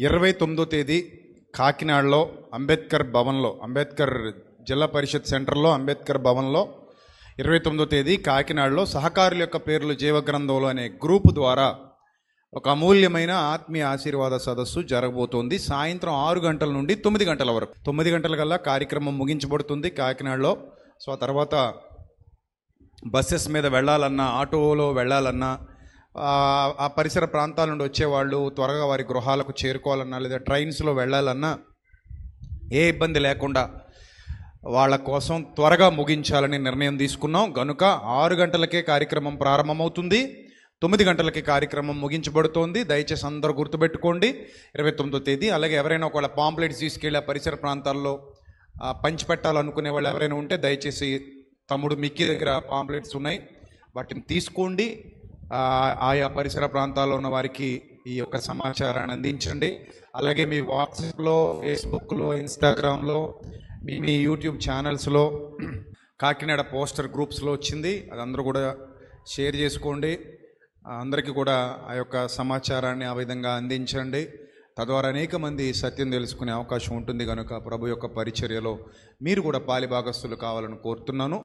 ఇరవై తొమ్మిదో తేదీ కాకినాడలో అంబేద్కర్ భవన్లో అంబేద్కర్ జిల్లా పరిషత్ సెంటర్లో అంబేద్కర్ భవన్లో ఇరవై తొమ్మిదో తేదీ కాకినాడలో సహకారుల యొక్క పేర్లు జీవగ్రంథంలో అనే గ్రూప్ ద్వారా ఒక అమూల్యమైన ఆత్మీయ ఆశీర్వాద సదస్సు జరగబోతోంది. సాయంత్రం ఆరు గంటల నుండి తొమ్మిది గంటల వరకు. తొమ్మిది గంటల కల్లా కార్యక్రమం ముగించబడుతుంది కాకినాడలో. సో ఆ తర్వాత బస్సెస్ మీద వెళ్ళాలన్నా ఆటోలో వెళ్ళాలన్నా ఆ, పరిసర ప్రాంతాల నుండి వచ్చేవాళ్ళు త్వరగా వారి గృహాలకు చేరుకోవాలన్నా లేదా ట్రైన్స్లో వెళ్ళాలన్నా ఏ ఇబ్బంది లేకుండా వాళ్ళ కోసం త్వరగా ముగించాలని నిర్ణయం తీసుకున్నాం. గనుక ఆరు గంటలకే కార్యక్రమం ప్రారంభమవుతుంది. తొమ్మిది గంటలకి కార్యక్రమం ముగించబడుతోంది. దయచేసి అందరూ గుర్తుపెట్టుకోండి. ఇరవై తొమ్మిదో తేదీ. అలాగే ఎవరైనా ఒకవేళ పాంప్లెట్స్ తీసుకెళ్ళి ఆ పరిసర ప్రాంతాల్లో పంచిపెట్టాలనుకునే వాళ్ళు ఎవరైనా ఉంటే దయచేసి తమ్ముడు మిక్కీ దగ్గర పాంప్లెట్స్ ఉన్నాయి. వాటిని తీసుకోండి. ఆయా పరిసర ప్రాంతాల్లో ఉన్న వారికి ఈ యొక్క సమాచారాన్ని అందించండి. అలాగే మీ వాట్సాప్లో ఫేస్బుక్లో ఇన్స్టాగ్రామ్లో మీ మీ యూట్యూబ్ ఛానల్స్లో కాకినాడ పోస్టర్ గ్రూప్స్లో వచ్చింది. అది అందరూ కూడా షేర్ చేసుకోండి. అందరికీ కూడా ఆ యొక్క సమాచారాన్ని ఆ విధంగా అందించండి. తద్వారా అనేక మంది సత్యం తెలుసుకునే అవకాశం ఉంటుంది. కనుక ప్రభు యొక్క పరిచర్యలో మీరు కూడా పాలిభాగస్తులు కావాలని కోరుతున్నాను.